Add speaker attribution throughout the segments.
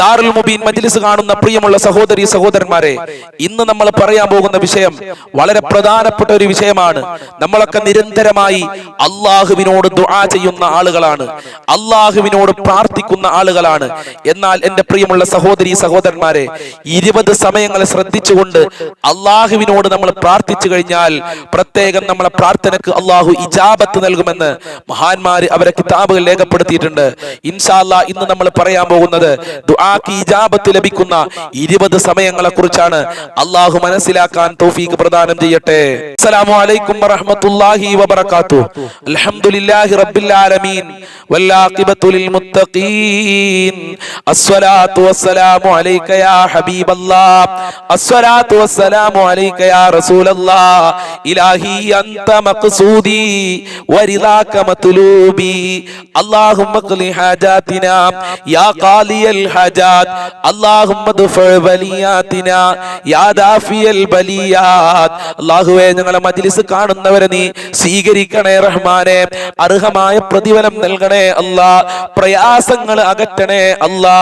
Speaker 1: ദാറുൽ മുബീൻ മജ്ലിസ് കാണുന്ന പ്രിയമുള്ള സഹോദരി സഹോദരന്മാരെ ഇന്ന് നമ്മൾ പറയാൻ പോകുന്ന വിഷയം വളരെ പ്രധാനപ്പെട്ട ഒരു വിഷയമാണ്. നമ്മളൊക്കെ നിരന്തരമായി അള്ളാഹുവിനോട് ദുആ ചെയ്യുന്ന ആളുകളാണ്. അള്ളാഹുവിനോട് പ്രാർത്ഥിക്കുന്ന ആളുകളാണ്. എന്നാൽ എന്റെ പ്രിയമുള്ള സഹോദരി സഹോദരന്മാരെ ഇരുപത് സമയങ്ങളെ ശ്രദ്ധിച്ചുകൊണ്ട് അള്ളാഹുവിനോട് നമ്മൾ പ്രാർത്ഥിച്ചു കഴിഞ്ഞാൽ പ്രത്യേകം നമ്മളെ പ്രാർത്ഥനക്ക് അള്ളാഹു ഇജാബത്ത് നൽകുമെന്ന് മഹാന്മാര് അവരെ കിതാബുകൾ രേഖപ്പെടുത്തിയിട്ടുണ്ട്. ഇൻഷാല്ല ഇന്ന് നമ്മൾ പറയാൻ പോകുന്നത് ദുആക്ക് ഇജാബത്ത് ലഭിക്കുന്ന ഇരുപത് സമയങ്ങളെ കുറിച്ചാണ് അള്ളാഹു മനസ്സിലാക്കാൻ തൗഫീഖ് പ്രദാനം ചെയ്യട്ടെ അസ്സലാമു അലൈക്കും വറഹ്മത്തുള്ളാഹി വബറകാതുഹു അൽഹംദുലില്ലാഹി റബ്ബിൽ ആലമീൻ വല്ലാഖിബത്തു ലിൽ മുത്തഖീൻ അസ്സലാത്തു വസ്സലാമു അലൈക യാ ഹബീബല്ലാഹ് അസ്സലാത്തു വസ്സലാമു അലൈക യാ റസൂലല്ലാഹ് ഇലാഹി അൻത മഖ്സൂദി വരിദാക മത്ലൂബി اللهم اقض حاجاتنا يا قاضي الحاجات اللهم ادفع بلياتنا يا دافي البليات അള്ളാഹുവേ ഞങ്ങളെ മജ്ലിസ് കാണുന്നവരെ നീ സ്വീകരിക്കണേ റഹ്മാനെ അർഹമായ പ്രതിഫലം നൽകണേ അല്ലാ പ്രയാസങ്ങൾ അകറ്റണേ അല്ലാ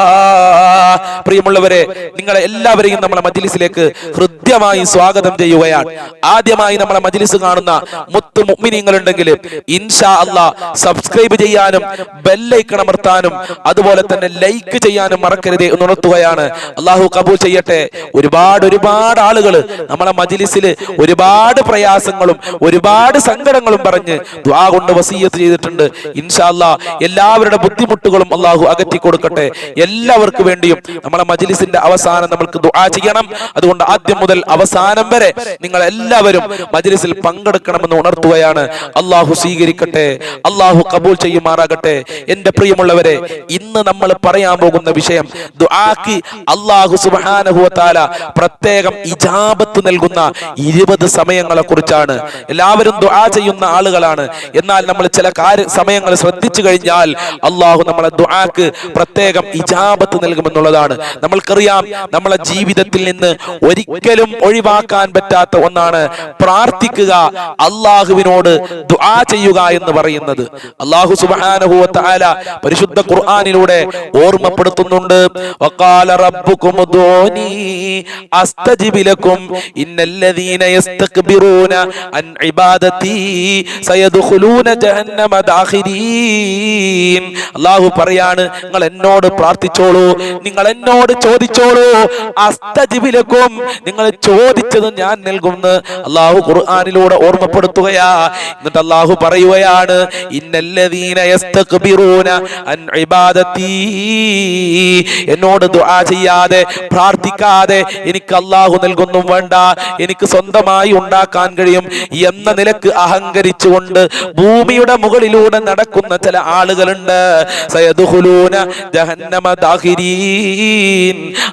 Speaker 1: പ്രിയമുള്ളവരെ നിങ്ങളെ എല്ലാവരെയും നമ്മളെ മജ്ലിസിലേക്ക് ഹൃദ്യമായി സ്വാഗതം ചെയ്യുകയാണ് ആദ്യമായി നമ്മളെ മജ്ലിസ് കാണുന്ന മുത്ത് മുഅ്മിനീങ്ങൾ ഉണ്ടെങ്കിൽ ഇൻഷാ അല്ലാ സബ്സ്ക്രൈബ് ചെയ്യാനും ബെല്ലൈക്കൺ അമർത്താനും അതുപോലെ തന്നെ ലൈക്ക് ചെയ്യാനും മറക്കരുത് എന്ന് ഉണർത്തുകയാണ്. അള്ളാഹു കബൂൽ ചെയ്യട്ടെ. ഒരുപാട് ഒരുപാട് ആളുകൾ നമ്മളെ മജിലിസിൽ ഒരുപാട് പ്രയാസങ്ങളും ഒരുപാട് സങ്കടങ്ങളും പറഞ്ഞ് ദ്വാ കൊണ്ട് വസീയത്ത് ചെയ്തിട്ടുണ്ട്. ഇൻഷാല്ല എല്ലാവരുടെ ബുദ്ധിമുട്ടുകളും അള്ളാഹു അകറ്റി കൊടുക്കട്ടെ. എല്ലാവർക്കും വേണ്ടിയും നമ്മളെ മജിലിസിന്റെ അവസാനം നമ്മൾക്ക് ദുആ ചെയ്യണം. അതുകൊണ്ട് ആദ്യം മുതൽ അവസാനം വരെ നിങ്ങൾ എല്ലാവരും മജിലിസിൽ പങ്കെടുക്കണമെന്ന് ഉണർത്തുകയാണ്. അള്ളാഹു സ്വീകരിക്കട്ടെ. അള്ളാഹു കബൂൽ ചെയ്യുമാറാകട്ടെ. എന്റെ പ്രിയമുള്ളവരെ ഇന്ന് നമ്മൾ പറയാൻ പോകുന്ന വിഷയം ദുആക്ക് അള്ളാഹു സുബ്ഹാനഹു വതആല പ്രത്യേകം ഇജാബത്ത് നൽകുന്ന ഇരുപത് സമയങ്ങളെ കുറിച്ചാണ്. എല്ലാവരും ദുആ ചെയ്യുന്ന ആളുകളാണ്. എന്നാൽ നമ്മൾ ചില കാര്യ സമയങ്ങൾ ശ്രദ്ധിച്ചു കഴിഞ്ഞാൽ അള്ളാഹു നമ്മളെ ദുആക്ക് പ്രത്യേകം ഇജാബത്ത് നൽകുമെന്നുള്ളതാണ്. നമ്മൾക്കറിയാം നമ്മളെ ജീവിതത്തിൽ നിന്ന് ഒരിക്കലും ഒഴിവാക്കാൻ പറ്റാത്ത ഒന്നാണ് പ്രാർത്ഥിക്കുക അള്ളാഹുവിനോട് ദുആ ചെയ്യുക എന്ന് പറയുന്നത്. അള്ളാഹു സുബ്ഹാനഹു വതആല പരിശുദ്ധ ഖുർആാനിലൂടെ ഓർമ്മപ്പെടുത്തുന്നുണ്ട്. വഖാല റബ്ബുകും استجب അസ്തജിബ് ലക്കും ഇന്നല്ലദീന യസ്തക്ബിറൂന അൻ ഇബാദതി സയദ്ഖുലൂന ജഹന്നമ ദാഖിരീൻ അല്ലാഹു പറയാണ് നിങ്ങൾ എന്നോട് പ്രാർത്ഥിച്ചോളൂ നിങ്ങൾ എന്നോട് ചോദിച്ചോളൂ അസ്തജിബ് ലക്കും നിങ്ങൾ ചോദിച്ചത് ഞാൻ നൽകുമെന്ന് അള്ളാഹു ഖുർആനിലൂടെ ഓർമ്മപ്പെടുത്തുകയാ. എന്നിട്ട് അള്ളാഹു പറയുകയാണ് ഇന്നല്ലദീന യസ്തക്ബിറൂന അൻ ഇബാദതി എന്നോട് ദുആ ചെയ്യാതെ പ്രാർത്ഥിക്കാതെ എനിക്ക് അള്ളാഹു നൽകുന്നും വേണ്ട. എനിക്ക് സ്വന്തമായി ഉണ്ടാക്കാൻ കഴിയും എന്ന നിലയ്ക്ക് അഹങ്കരിച്ചുകൊണ്ട് ഭൂമിയുടെ മുകളിലൂടെ നടക്കുന്ന ചില ആളുകളുണ്ട്.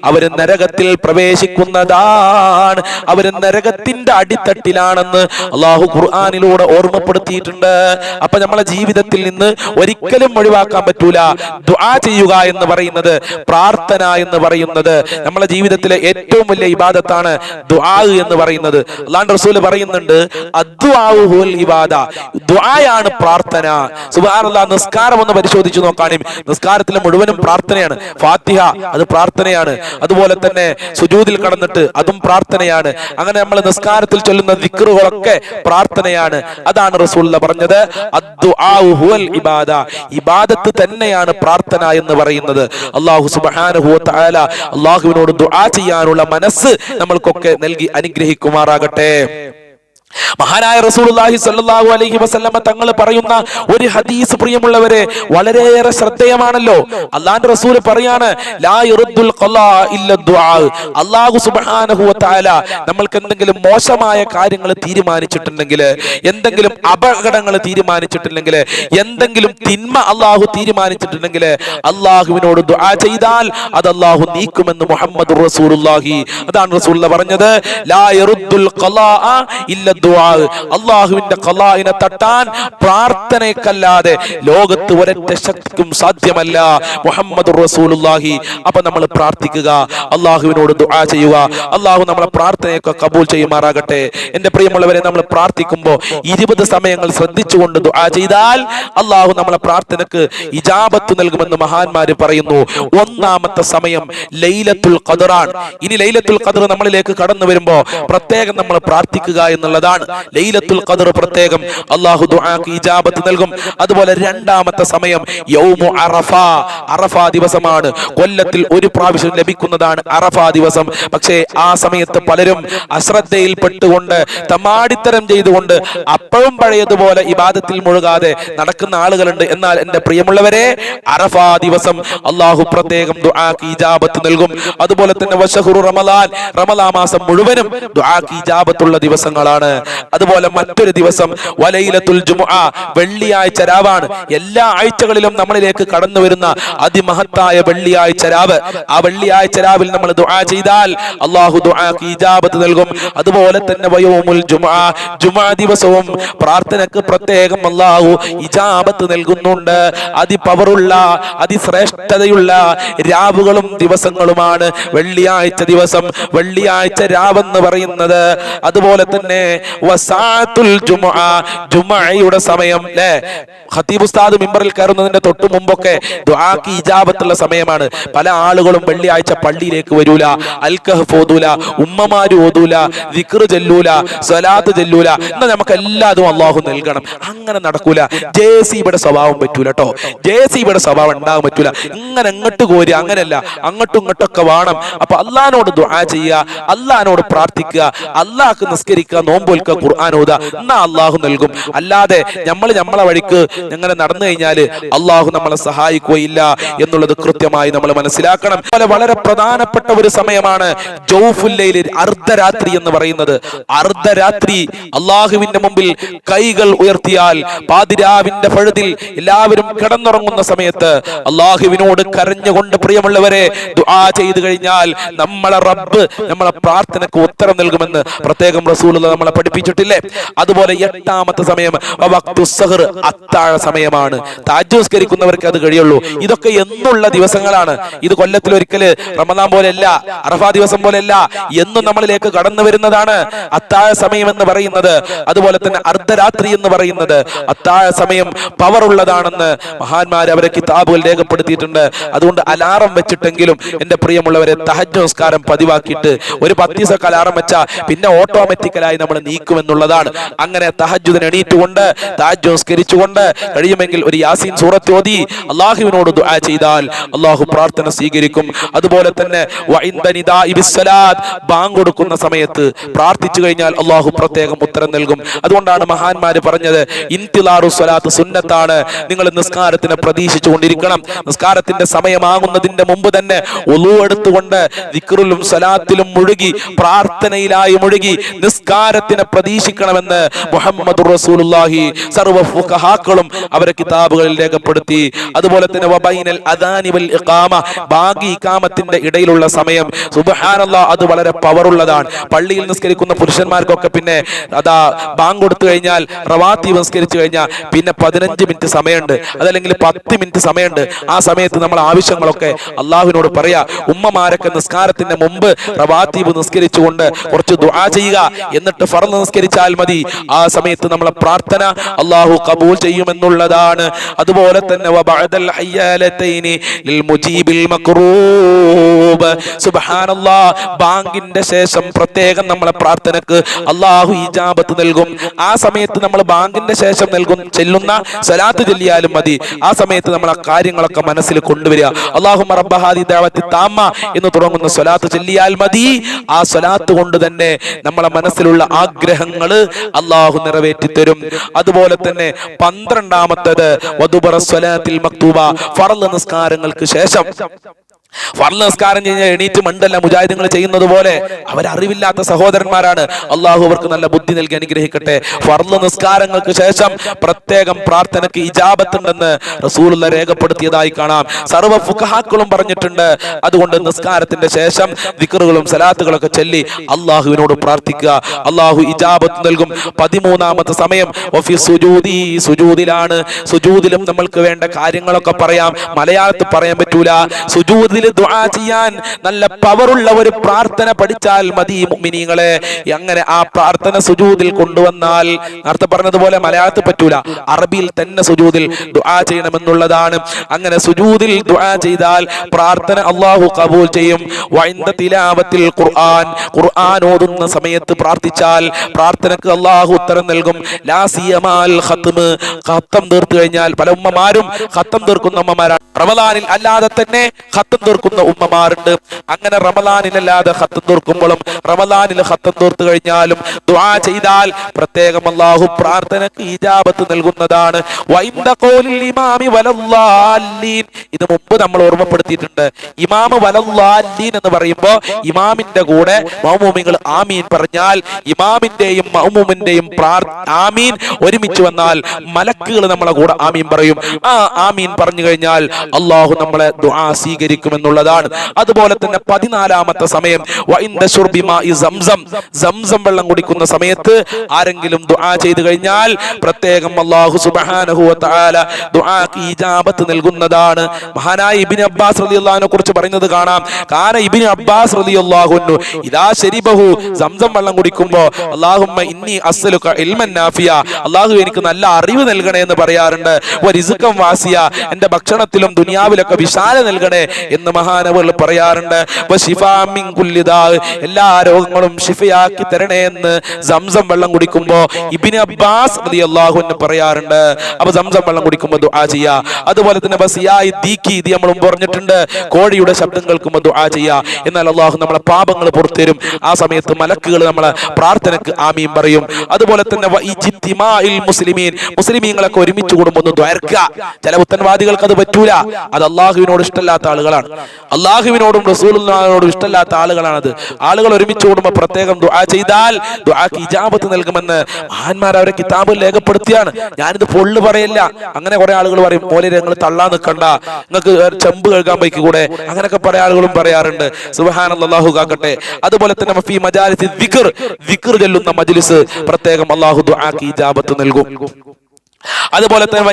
Speaker 1: അവർ നരകത്തിൽ പ്രവേശിക്കുന്നതാണ്. അവർ നരകത്തിന്റെ അടിത്തട്ടിലാണെന്ന് അള്ളാഹു ഖുർആാനിലൂടെ ഓർമ്മപ്പെടുത്തിയിട്ടുണ്ട്. അപ്പൊ നമ്മളെ ജീവിതത്തിൽ നിന്ന് ഒരിക്കലും ഒഴിവാക്കാൻ പറ്റൂല. ദുആ ചെയ്യുക എന്ന് പറയുന്നത് പ്രാർത്ഥന എന്ന് പറയുന്നത് നമ്മളെ ജീവിതത്തിലെ ഏറ്റവും വലിയ ഇബാദത്താണ് ദുആ എന്ന് പറയുന്നത്. അള്ളാഹു റസൂൽ പറയുന്നുണ്ട് ഇബാദ. ദുആയാണ് പ്രാർത്ഥന. സുബ്ഹാനല്ലാഹ് നിസ്കാരം ഒന്ന് പരിശോധിച്ചു നോക്കാനും നിസ്കാരത്തിൽ മുഴുവനും പ്രാർത്ഥനയാണ്. ഫാത്തിഹ അത് പ്രാർത്ഥനയാണ്. അതുപോലെ തന്നെ സുജൂദിൽ കടന്നിട്ട് അതും പ്രാർത്ഥനയാണ്. അങ്ങനെ നമ്മൾ നിസ്കാരത്തിൽ ചൊല്ലുന്ന ദിക്റുകളൊക്കെ പ്രാർത്ഥനയാണ്. അതാണ് റസൂൽ പറഞ്ഞത് ഇബാദ. ഇബാദത്ത് തന്നെയാണ് പ്രാർത്ഥന എന്ന് പറയുന്നത്. അള്ളാഹു അള്ളാഹുവിനോട് ദുആ ചെയ്യാനുള്ള മനസ്സ് നമ്മൾക്കൊക്കെ നൽകി അനുഗ്രഹിക്കുമാറാകട്ടെ. മഹാനായ റസൂലുള്ളാഹി സ്വല്ലല്ലാഹു അലൈഹി വസ്ല്ലമ്മ തങ്ങൾ പറയുന്ന ഒരു ഹദീസ് പ്രിയമുള്ളവരെ വളരെയേറെ ശ്രദ്ധേയമാണല്ലോ. അള്ളാന്റെ റസൂൽ പറയാണ് നമ്മൾക്ക് എന്തെങ്കിലും മോശമായ കാര്യങ്ങൾ തീരുമാനിച്ചിട്ടുണ്ടെങ്കിൽ എന്തെങ്കിലും അപകടങ്ങൾ തീരുമാനിച്ചിട്ടുണ്ടെങ്കിൽ എന്തെങ്കിലും തിന്മ അള്ളാഹു തീരുമാനിച്ചിട്ടുണ്ടെങ്കിൽ അള്ളാഹുവിനോട് ദുആ ചെയ്താൽ അത് അള്ളാഹു നീക്കുമെന്ന് മുഹമ്മദ് റസൂലുള്ളാഹി. അതാണ് റസൂൽ പറഞ്ഞത് ലാ ഇല്ല അള്ളാഹുവിന്റെ കലായിനെ തട്ടാൻ പ്രാർത്ഥനയ്ക്കല്ലാതെ ലോകത്ത് ഒരൊറ്റ ശക്തിക്കും സാധ്യമല്ല. മുഹമ്മദ് റസൂലുല്ലാഹി അപ്പൊ നമ്മൾ പ്രാർത്ഥിക്കുക. അള്ളാഹുവിനോട് ദുആ ചെയ്യുക. അള്ളാഹു നമ്മളെ പ്രാർത്ഥനയൊക്കെ കബൂൽ ചെയ്യുമാറാകട്ടെ. എന്റെ പ്രിയമുള്ളവരെ നമ്മൾ പ്രാർത്ഥിക്കുമ്പോൾ ഇരുപത് സമയങ്ങൾ ശ്രദ്ധിച്ചുകൊണ്ട് ദുആ ചെയ്താൽ അള്ളാഹു നമ്മളെ പ്രാർത്ഥനക്ക് ഇജാബത്ത് നൽകുമെന്ന് മഹാന്മാര് പറയുന്നു. ഒന്നാമത്തെ സമയം ലൈലത്തുൽ ഖദറാണ്. ഇനി ലൈലത്തുൽ ഖദർ നമ്മളിലേക്ക് കടന്നു വരുമ്പോൾ പ്രത്യേകം നമ്മൾ പ്രാർത്ഥിക്കുക എന്നുള്ളതാണ് ലൈലത്തുൽ ഖദർ പ്രത്യേകം അള്ളാഹു ദുആക്ക് ഇജാബത്ത് നൽകും. അതുപോലെ രണ്ടാമത്തെ സമയം യൗമു അറഫ. അറഫ ദിവസമാണ്. കൊല്ലത്തിൽ ഒരു പ്രാവശ്യം ലഭിക്കുന്നതാണ് അറഫ ദിവസം. പക്ഷേ ആ സമയത്ത് പലരും അശ്രദ്ധയിൽപ്പെട്ടുകൊണ്ട് തമാടിത്തരം ചെയ്തുകൊണ്ട് അപ്പോഴും പഴയതുപോലെ ഇബാദത്തിൽ മുഴുകാതെ നടക്കുന്ന ആളുകളുണ്ട്. എന്നാൽ എന്റെ പ്രിയമുള്ളവരെ അറഫ ദിവസം അള്ളാഹു പ്രത്യേകം ദുആക്ക് ഇജാബത്ത് നൽകും. അതുപോലെ തന്നെ വശഹുറു റമളാൻ റമളാ മാസം മുഴുവനും ദുആക്ക് ഇജാബത്തുള്ള ദിവസങ്ങളാണ്. അതുപോലെ മറ്റൊരു ദിവസം വലയിലത്തുൽ ജുമുഅ വെള്ളിയാഴ്ച രാവാണ്. എല്ലാ ആഴ്ചകളിലും നമ്മളിലേക്ക് കടന്നു വരുന്ന അതിമഹത്തായ വെള്ളിയാഴ്ച രാവ്. ആ വെള്ളിയാഴ്ച രാവിൽ നമ്മൾ ദുആ ചെയ്താൽ അള്ളാഹു ദുആക്ക് ഇജാബത്ത് നൽകും. അതുപോലെ തന്നെ വയോമുൽ ജുമുഅ ജുമുഅ ദിവസവും പ്രാർത്ഥനക്ക് പ്രത്യേകം അള്ളാഹു ഇജാബത്ത് നൽകുന്നുണ്ട്. അതിപവറുള്ള അതിശ്രേഷ്ഠതയുള്ള രാവുകളും ദിവസങ്ങളുമാണ് വെള്ളിയാഴ്ച ദിവസം. വെള്ളിയാഴ്ച രാവെന്ന് പറയുന്നത്. അതുപോലെ തന്നെ വസാത്തുൽ സമയം ല്ലേ? ഖതീബ് ഉസ്താദ് മിമ്പറിൽ കയറുന്നതിന്റെ തൊട്ട് മുമ്പൊക്കെ ദുആക്ക് ഇജാബത്തുള്ള സമയമാണ്. പല ആളുകളും വെള്ളിയാഴ്ച പള്ളിയിലേക്ക് വരൂല അൽക്കഹഫ് ഓതൂല ഉമ്മമാര് ഓതൂല ദിക്ർ ചെല്ലൂല സ്വലാത്ത് ചെല്ലൂല. എന്നാ നമുക്ക് എല്ലാതും അള്ളാഹു നൽകണം. അങ്ങനെ നടക്കൂല. ജെ സിബിയുടെ സ്വഭാവം പറ്റൂല കേട്ടോ ജെ സിബിയുടെ സ്വഭാവം ഉണ്ടാകാൻ പറ്റൂല. ഇങ്ങനെ അങ്ങോട്ട് കോരി അങ്ങനെയല്ല. അങ്ങോട്ടും ഇങ്ങോട്ടൊക്കെ വേണം. അപ്പൊ അള്ളഹാനോട് ദുആ ചെയ്യുക അള്ളഹാനോട് പ്രാർത്ഥിക്കുക അള്ളാഹ്ക്ക് നിസ്കരിക്കുക നോമ്പോൽക്കുക ഖുർആൻ ഓത എന്നാ അള്ളാഹു നൽകും. അല്ലാതെ നമ്മൾ നമ്മളെ വഴിക്ക് ഞങ്ങൾ നടന്നു കഴിഞ്ഞാൽ അള്ളാഹു നമ്മളെ സഹായിക്കുകയില്ല എന്നുള്ളത് കൃത്യമായി നമ്മൾ മനസ്സിലാക്കണം. അതുപോലെ വളരെ പ്രധാനപ്പെട്ട ഒരു സമയമാണ് ജൗഫുല്ലയിൽ അർദ്ധരാത്രി എന്ന് പറയുന്നത്. അർദ്ധരാത്രി അള്ളാഹുവിന്റെ മുമ്പിൽ കൈകൾ ഉയർത്തിയാൽ പാതിരാവിന്റെ പഴുതിൽ എല്ലാവരും കിടന്നുറങ്ങുന്ന സമയത്ത് അള്ളാഹുവിനോട് കരഞ്ഞുകൊണ്ട് പ്രിയമുള്ളവരെ ദുആ ചെയ്തു കഴിഞ്ഞാൽ നമ്മളെ റബ്ബ് നമ്മളെ പ്രാർത്ഥനക്ക് ഉത്തരം നൽകുമെന്ന് പ്രത്യേകം റസൂൽ നമ്മളെ പഠിപ്പിച്ചിട്ടില്ലേ? അതുപോലെ എട്ടാമത്തെ സമയം അത്താഴ സമയമാണ്. താജ്വസ്കരിക്കുന്നവർക്ക് അത് കഴിയുള്ളൂ. ഇതൊക്കെ എന്നുള്ള ദിവസങ്ങളാണ്. ഇത് കൊല്ലത്തിൽ ഒരിക്കൽ റമദാൻ പോലെയല്ല അറഫാ ദിവസം പോലെയല്ല എന്നും നമ്മളിലേക്ക് കടന്നു വരുന്നതാണ് അത്താഴ സമയം എന്ന് പറയുന്നത്. അതുപോലെ തന്നെ അർദ്ധരാത്രി എന്ന് പറയുന്നത് അത്താഴ സമയം പവർ ഉള്ളതാണെന്ന് മഹാന്മാർ അവരെ കിതാബുകൾ രേഖപ്പെടുത്തിയിട്ടുണ്ട്. അതുകൊണ്ട് അലാറം വെച്ചിട്ടെങ്കിലും എന്റെ പ്രിയമുള്ളവരെ തഹജ് നമസ്കാരം പതിവാക്കിയിട്ട് ഒരു പത്തീസൊക്കെ അലാറം വെച്ചാൽ പിന്നെ ഓട്ടോമാറ്റിക്കലായി നമ്മൾ നീക്കുമെന്നുള്ളതാണ് അങ്ങനെ തഹജുദിന് എണീറ്റുകൊണ്ട് താജ് നമസ്കരിച്ചുകൊണ്ട് കഴിയുമെങ്കിൽ ഒരു യാസീൻ സൂറത്ത് ഓതി അള്ളാഹുവിനോട് ദുആ ചെയ്താൽ അള്ളാഹു പ്രാർത്ഥന സ്വീകരിക്കും. അതുപോലെ തന്നെ ബാങ്ക് കൊടുക്കുന്ന സമയത്ത് പ്രാർത്ഥിച്ചു കഴിഞ്ഞാൽ അള്ളാഹു പ്രത്യേകം ഉത്തരം നൽകും. അതുകൊണ്ടാണ് മഹാന്മാര് പറഞ്ഞത് ഇൻതിലാറു സ്വലാത്ത് സുന്നത്താണ്. നിങ്ങൾ നിസ്കാരത്തിനെ പ്രതീക്ഷിച്ചു കൊണ്ടിരിക്കണം നിസ്കാരത്തിന്റെ സമയമാകുന്നതിന്റെ മുമ്പ് തന്നെ ഒലു എടുത്തുകൊണ്ട് ദിക്റിലും സ്വലാത്തിലും മുഴുകി പ്രാർത്ഥനയിലായി മുഴുകി നിസ്കാരത്തിനെ പ്രതീക്ഷിക്കണമെന്ന് മുഹമ്മദ് റസൂലുള്ളാഹി സർവ ഫുഖഹാക്കളും അവരെ കിതാബുകളിൽ രേഖപ്പെടുത്തി. അതുപോലെ തന്നെ വബൈനൽ അദാനി വൽ ഇഖാമ ബാഗി ഇഖാമത്തിന്റെ ഇടയിലുള്ള സമയം. സുബ്ഹാനല്ലാഹ് അത് വളരെ പവറുള്ളതാണ്. പള്ളിയിൽ നിസ്കരിക്കുന്ന പുരുഷന്മാർക്കൊക്കെ പിന്നെ അതാ ബാങ്ക് കൊടുത്തു കഴിഞ്ഞാൽ റവാത്തി നിസ്കരിച്ചു കഴിഞ്ഞാൽ പിന്നെ പതിനഞ്ച് മിനിറ്റ് സമയമുണ്ട്. അതല്ലെങ്കിൽ പത്ത് മിനിറ്റ് സമയമുണ്ട്. ആ സമയത്ത് നമ്മൾ ആവശ്യങ്ങളൊക്കെ അള്ളാഹുവിനോട് പറയാ ഉമ്മമാരൊക്കെ നിസ്കാരത്തിന്റെ മുമ്പ് റവാത്തീബ് നിസ്കരിച്ചുകൊണ്ട് കുറച്ച് ദുആ ചെയ്യുക എന്നിട്ട് ഫർദ് നിസ്കരിച്ചാൽ മതി. ആ സമയത്ത് നമ്മളെ പ്രാർത്ഥന അള്ളാഹു കബൂൽ ചെയ്യുമെന്നുള്ളതാണ്. അതുപോലെ തന്നെ ബാങ്കിന്റെ ശേഷം പ്രത്യേകം നമ്മളെ പ്രാർത്ഥനക്ക് അള്ളാഹു ഇജാബത്ത് നൽകും. ആ സമയത്ത് നമ്മൾ ബാങ്കിന്റെ ശേഷം നൽകും ചെല്ലുന്ന സലാത്ത് ചൊല്ലിയാലും മതി. ആ സമയത്ത് നമ്മൾ ആ കാര്യങ്ങളൊക്കെ മനസ്സിൽ കൊണ്ടുവരിക. അള്ളാഹു റബ്ബഹാദി ദേവത്തി താമ എന്ന് തുടങ്ങുന്ന സ്വലാത്ത് ചൊല്ലിയാൽ മതി. ആ സ്വലാത്ത് കൊണ്ട് തന്നെ നമ്മളെ മനസ്സിലുള്ള ആഗ്രഹങ്ങൾ അള്ളാഹു നിറവേറ്റി തരും. അതുപോലെ തന്നെ പന്ത്രണ്ടാമത്തത് വധുബറ സ്വലാത്തിൽ മക്തൂബ ഫറൽ നിസ്കാരങ്ങൾക്ക് ശേഷം. ഫർൾ നിസ്കാരം കഴിഞ്ഞ എണീറ്റ് മണ്ടല്ല മുജാഹിദങ്ങൾ ചെയ്യുന്നത് പോലെ അവരറിവില്ലാത്ത സഹോദരന്മാരാണ്. അള്ളാഹു അവർക്ക് നല്ല ബുദ്ധി നൽകി അനുഗ്രഹിക്കട്ടെ. ഫർൾ നിസ്കാരങ്ങൾക്ക് ശേഷം പ്രത്യേകം പ്രാർത്ഥനയ്ക്ക് ഇജാബത്തുണ്ടെന്ന് റസൂലുള്ള രേഖപ്പെടുത്തിയതായി കാണാം. സർവ ഫുഖാക്കളും പറഞ്ഞിട്ടുണ്ട്. അതുകൊണ്ട് നിസ്കാരത്തിന്റെ ശേഷം ദിക്കറുകളും സലാത്തുകളൊക്കെ ചൊല്ലി അള്ളാഹുവിനോട് പ്രാർത്ഥിക്കുക. അള്ളാഹു ഇജാബത്ത് നൽകും. പതിമൂന്നാമത്തെ സമയം സുജൂതി സുജൂദി സുജൂദിലാണ്. സുജൂദിലും നമ്മൾക്ക് വേണ്ട കാര്യങ്ങളൊക്കെ പറയാം. മലയാളത്തിൽ പറയാൻ പറ്റൂല. സുജൂദിൽ ദുആ ചെയ്യാൻ നല്ല പവറുള്ള ഒരു പ്രാർത്ഥന പഠിച്ചാൽ മതി മുഅ്മിനീങ്ങളെ. അങ്ങനെ ആ പ്രാർത്ഥന സുജൂദിൽ കൊണ്ടുവന്നാൽ നേരത്തെ പറഞ്ഞതുപോലെ മലയാളത്തിൽ പറ്റൂല അറബിയിൽ തന്നെ സുജൂദിൽ ദുആ ചെയ്യണമെന്നുള്ളതാണ്. അങ്ങനെ സുജൂദിൽ ദുആ ചെയ്താൽ പ്രാർത്ഥന അള്ളാഹു കബൂൽ ചെയ്യും. തിലാവത്തിൽ ഖുർആൻ ഖുർആൻ ഓതുന്ന സമയത്ത് പ്രാർത്ഥിച്ചാൽ പ്രാർത്ഥനക്ക് അള്ളാഹു ഉത്തരം നൽകും. ലാസിയമാൽ ഖത്മ് ഖത്തം തീർത്തു കഴിഞ്ഞാൽ പല ഉമ്മമാരും ഖത്തം തീർക്കുന്ന ഉമ്മമാരാണ്. റമദാനിൽ അല്ലാതെ തന്നെ ഖത്തം തീർക്കുന്ന ഉമ്മമാരുണ്ട്. അങ്ങനെ റമലാനിലല്ലാതെ അല്ലാതെ ഖത്തം തീർക്കുമ്പോഴും റമദാനിൽ ഖത്തം തീർത്തു കഴിഞ്ഞാലും ദുആ ചെയ്താൽ പ്രത്യേകം അള്ളാഹു പ്രാർത്ഥനക്ക് ഇജാബത്ത് നൽകുന്നതാണ്. ഇത് മുമ്പ് നമ്മൾ ഓർമ്മപ്പെടുത്തിയിട്ടുണ്ട്. ഇമാമ് വലല്ലാലീൻ എന്ന് പറയുമ്പോൾ ഇമാമിന്റെ കൂടെ മൗമൂമിങ്ങൾ ആമീൻ പറഞ്ഞാൽ ഇമാമിന്റെയും മൗമൂമിന്റെയും ആമീൻ ഒരുമിച്ച് വന്നാൽ മലക്കുകൾ നമ്മളെ കൂടെ ആമീൻ പറയും. ആ ആമീൻ പറഞ്ഞു കഴിഞ്ഞാൽ അള്ളാഹു നമ്മളെ ദുആ സ്വീകരിക്കുമെന്നുള്ളതാണ് അതുപോലെ തന്നെ പതിനാലാമത്തെ സമയം. സംസം. വെള്ളം കുടിക്കുന്ന സമയത്ത് ആരെങ്കിലും ദുആ ചെയ്തു കഴിഞ്ഞാൽ പ്രത്യേകം അള്ളാഹു ദുആക്ക് ഇജാബത്ത് നൽകുന്നതാണ്. മഹാനായ ഇബ്നു അബ്ബാസ് റളിയല്ലാഹുവിനെ കുറിച്ച് പറയുന്നത് കാണാം. കാന ഇബ്നു അബ്ബാസ് അൻഹു ഇദാ ശരിബഹു സംസം വെള്ളം കുടിക്കുമ്പോൾ അല്ലാഹുമ്മ ഇന്നി അസ്അലുക ഇൽമൻ നാഫിയ. അല്ലാഹു എനിക്ക് നല്ല അറിവ് നൽകണേ എന്ന് പറയാറുണ്ട്. വാസിയ. എന്റെ ഭക്ഷണത്തിലും ദുനിയാവിലൊക്കെ വിശാല നൽകണേ എന്ന് മഹാനവർ പറയാറുണ്ട്. എല്ലാ രോഗങ്ങളും ഷിഫയാക്കി തരണേ എന്ന് സംസം വെള്ളം കുടിക്കുമ്പോൾ ഇബ്നു അബ്ബാസ് അള്ളാഹു എന്ന് പറയാറുണ്ട്. അപ്പൊ സംസം വെള്ളം കുടിക്കുമ്പോൾ ദുആ ചെയ്യാ. അതുപോലെ തന്നെ ബസിയായി ദീക്കി ഇത് നമ്മൾ പറഞ്ഞിട്ടുണ്ട്. കോഴിയുടെ ശബ്ദം കേൾക്കുമ്പോൾ ദുആ ചെയ്യാ. എന്നാൽ അള്ളാഹു നമ്മളെ പാപങ്ങൾ പുറത്തരും ആ സമയത്ത് മലക്കുകൾ നമ്മളെ പ്രാർത്ഥനക്ക് ആമീൻ പറയും. അതുപോലെ തന്നെ മുസ്ലിമീൻ. മുസ്ലിമീങ്ങളൊക്കെ ഒരുമിച്ച് കൂടുമ്പോൾ ഒന്ന് ചില ഉത്തരവാദികൾക്ക് അത് പറ്റൂല. അത് അള്ളാഹുവിനോട് ഇഷ്ടമല്ലാത്ത ആളുകളാണ്. അള്ളാഹുവിനോടും റസൂലിനോടും ഇഷ്ടമല്ലാത്ത ആളുകളാണത്. ആളുകൾ ഒരുമിച്ച് കൂടുമ്പോൾ പ്രത്യേകം ദുആ ചെയ്താൽ ദുആക്ക് ഇജാബത്ത് നൽകുമെന്ന് മഹാന്മാർ അവരെ കിതാബിൽ രേഖപ്പെടുത്തിയാണ്. ഞാനിത് പൊള്ളു പറയില്ല. അങ്ങനെ കുറെ ആളുകൾ പറയും മോലെ നിങ്ങൾ തള്ളാൻ നിൽക്കണ്ട നിങ്ങൾക്ക് ചെമ്പ് കേൾക്കാൻ ബൈക്ക് കൂടെ. അങ്ങനെയൊക്കെ പല ആളുകളും പറയാറുണ്ട്. സുബഹാനല്ലാഹു കാക്കട്ടെ. അതുപോലെ തന്നെ ഫീ മജാലിസി ദിക്ർ ദിക്ർ ചൊല്ലുന്ന മജ്ലിസ് പ്രത്യേകം അള്ളാഹു ദുആക്ക് ഇജാബത്ത് നൽകും. അതുപോലെ തന്നെ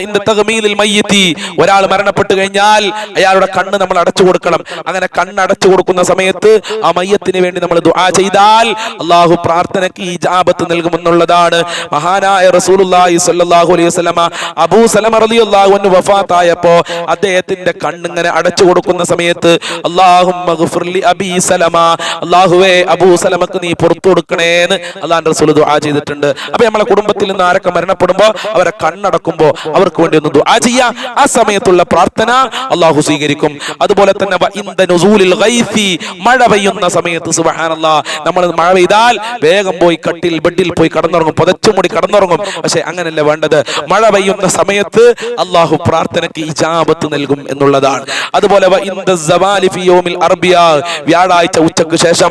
Speaker 1: മയ്യത്തി. ഒരാൾ മരണപ്പെട്ടു കഴിഞ്ഞാൽ അയാളുടെ കണ്ണ് നമ്മൾ അടച്ചു കൊടുക്കണം. അങ്ങനെ കണ്ണ് അടച്ചു കൊടുക്കുന്ന സമയത്ത് ആ മയ്യത്തിന് വേണ്ടി നമ്മൾ ദുആ ചെയ്താൽ അള്ളാഹു പ്രാർത്ഥനയ്ക്ക് ഇജാബത്ത് നൽകുമെന്നുള്ളതാണ്. മഹാനായ റസൂലുള്ളാഹി സ്വല്ലല്ലാഹു അലൈഹി വസല്ലമ അബൂ സലമ റളിയല്ലാഹു അൻഹു വഫാത്തായപ്പോ അദ്ദേഹത്തിന്റെ കണ്ണിങ്ങനെ അടച്ചു കൊടുക്കുന്ന സമയത്ത് അല്ലാഹുമ്മ അബീ സലമ അല്ലാഹുവേ അബൂ സലമക്ക് നീ പുറത്തു കൊടുക്കണേന്ന് അള്ളാഹു റസൂൽ ദുആ ചെയ്തിട്ടുണ്ട്. അപ്പൊ നമ്മളെ കുടുംബത്തിൽ നിന്ന് ആരൊക്കെ മരണപ്പെടുമ്പോ അവരെ കണ്ണടക്കുമ്പോ അവർക്ക് വേണ്ടി ഒന്ന് ദുആ ചെയ്യാ. ആ സമയത്തുള്ള പ്രാർത്ഥന അള്ളാഹു സ്വീകരിക്കും. അതുപോലെ തന്നെ മഴ പെയ്യുന്ന സമയത്ത് സുബ്ഹാനല്ലാഹ് നമ്മൾ മഴ പെയ്താൽ വേഗം പോയി കട്ടിൽ ബെഡിൽ പോയി കടന്നുറങ്ങും പുതച്ചുമുടി കടന്നുറങ്ങും. പക്ഷെ അങ്ങനല്ല വേണ്ടത്. മഴ പെയ്യുന്ന സമയത്ത് അള്ളാഹു പ്രാർത്ഥനയ്ക്ക് ഇജാബത്ത് നൽകും എന്നുള്ളതാണ്. അതുപോലെ വ്യാഴാഴ്ച ഉച്ചയ്ക്ക് ശേഷം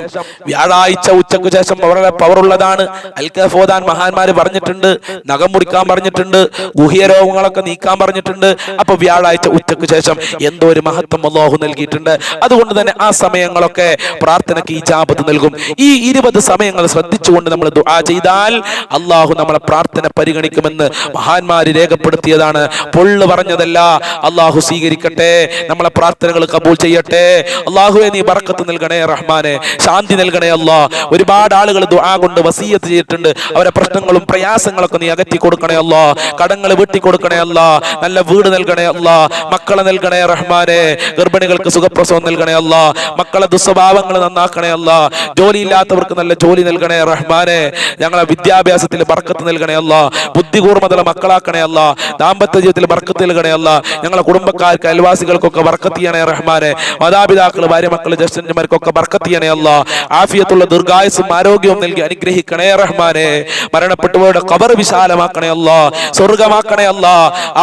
Speaker 1: വ്യാഴാഴ്ച ഉച്ചയ്ക്ക് ശേഷം വളരെ പവറുള്ളതാണ്. അൽക്കഫ് ഓതാൻ മഹാന്മാര് പറഞ്ഞിട്ടുണ്ട് നഖം മുറിക്കാൻ പറഞ്ഞിട്ടുണ്ട് ഗുഹ്യ രോഗങ്ങളൊക്കെ നീക്കാൻ പറഞ്ഞിട്ടുണ്ട്. അപ്പൊ വ്യാഴാഴ്ച ഉച്ചയ്ക്ക് ശേഷം എന്തോ ഒരു മഹത്വം അള്ളാഹു നൽകിയിട്ടുണ്ട്. അതുകൊണ്ട് തന്നെ ആ സമയങ്ങളൊക്കെ പ്രാർത്ഥനയ്ക്ക് ഈ ജാപത്ത് നൽകും. ഈ ഇരുപത് സമയങ്ങൾ ശ്രദ്ധിച്ചുകൊണ്ട് നമ്മൾ ദുആ ചെയ്താൽ അള്ളാഹു നമ്മളെ പ്രാർത്ഥന പരിഗണിക്കുമെന്ന് മഹാന്മാര് രേഖപ്പെടുത്തിയതാണ്. പൊള്ളു പറഞ്ഞതല്ല അള്ളാഹു സ്വീകരിക്കട്ടെ നമ്മളെ പ്രാർത്ഥനകൾ കബൂൽ ചെയ്യട്ടെ. അള്ളാഹുവെ നീ ബർക്കത്ത് നൽകണേ റഹ്മാനെ ശാന്തി നൽകണേ അല്ലാ ഒരുപാട് ആളുകൾ ദുആ കൊണ്ട് വസീയത്ത് ചെയ്തിട്ടുണ്ട്. അവരെ പ്രശ്നങ്ങളും പ്രയാസങ്ങളൊക്കെ നീ അകറ്റി കൊടുക്കണേ അല്ലാ കടങ്ങൾ വീട്ടി കൊടുക്കണേ അല്ല. നല്ല വീട് നൽകണേ അല്ല. മക്കളെ നൽകണേ റഹ്മാനെ. ഗർഭിണികൾക്ക് സുഖപ്രസവം നൽകണേ അല്ല. മക്കളെ ദുസ്വഭാവങ്ങൾ നന്നാക്കണേ അല്ല. ജോലിയില്ലാത്തവർക്ക് നല്ല ജോലി നൽകണേ റഹ്മാനെ. ഞങ്ങളെ വിദ്യാഭ്യാസത്തിൽ ബർക്കത്ത് നൽകണേ അല്ല. ബുദ്ധികൂർമ്മതല മക്കളാക്കണേ അല്ല. ദാമ്പത്യ ജീവിതത്തിൽ ബർക്കത്ത് നൽകണേ അല്ല. ഞങ്ങളെ കുടുംബക്കാർക്ക് അയൽവാസികൾക്കൊക്കെ ബർക്കത്ത് ചെയ്യണേ റഹ്മാനെ. മാതാപിതാക്കൾ ഭാര്യ മക്കൾ ജ്യേഷ്ഠന്മാർക്കൊക്കെ ബർക്കത്ത് ചെയ്യണേ അല്ല. ആഫിയത്തുള്ള ദീർഘായുസും ആരോഗ്യവും നൽകി അനുഗ്രഹിക്കണേ റഹ്മാനെ. മരണപ്പെട്ടവരുടെ കബർ വിശാലമാക്കണേ അല്ല. സ്വർഗ സ്വർഗമാക്കണേ അല്ല.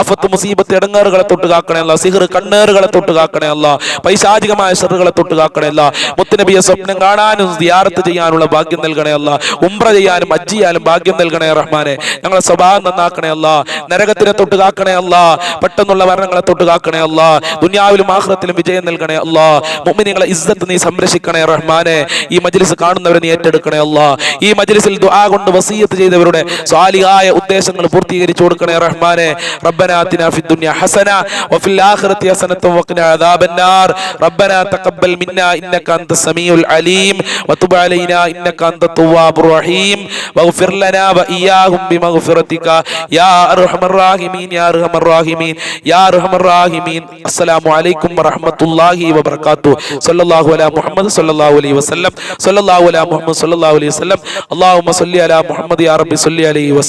Speaker 1: ആഫത്ത് മുസീബത്ത് ഇടങ്ങേറുകളെ തൊട്ട് കാക്കണേ അല്ല. സിഹർ കണ്ണേറുകളെ തൊട്ട് കാക്കണേ അല്ല. പൈശാചികമായ ഷെറുകളെ തൊട്ട് കാക്കണേ അല്ല. മുത്തനബിയെ സ്വപ്നം കാണാനും സിയാറത്ത് ചെയ്യാനുള്ള ഭാഗ്യം നൽകണേ അല്ല. ഉംറ ചെയ്യാനും അജ് ചെയ്യാനും ഭാഗ്യം നൽകണേ റഹ്മാനെ. ഞങ്ങളെ സ്വഭാവം നന്നാക്കണേ അല്ല. നരകത്തിനെ തൊട്ട് കാക്കണേ അല്ല. പെട്ടെന്നുള്ള മരണങ്ങളെ തൊട്ട് കാക്കണേ അല്ല. ദുനിയാവിലും ആഹ്റത്തിലും വിജയം നൽകണേ അല്ല. മുഅ്മിനീങ്ങളെ ഇസ്സത്ത് നീ സംരക്ഷിക്കണേ റഹ്മാനെ. ഈ മജ്ലിസ് കാണുന്നവരെ നീ ഏറ്റെടുക്കണേ അല്ല. ഈ മജ്ലിസിൽ ദുആ കൊണ്ട് വസീയത്ത് ചെയ്തവരുടെ സ്വാലിഹായ ഉദ്ദേശങ്ങൾ പൂർത്തീകരിച്ചു കൊടുക്കണേ റഹ്മാനെ ربنا آتنا في الدنيا حسنة وفي الآخرة حسنة وقنا عذاب النار ربنا تقبل منا إنك أنت السميع العليم وتب علينا إنك أنت التواب الرحيم واغفر لنا وإياهم بمغفرتك يا أرحم الراحمين يا أرحم الراحمين يا أرحم الراحمين السلام عليكم ورحمة الله وبركاته صلى الله على محمد صلى الله عليه وسلم صلى الله على محمد صلى الله عليه وسلم اللهم صل على محمد يا رب صل عليه وسلم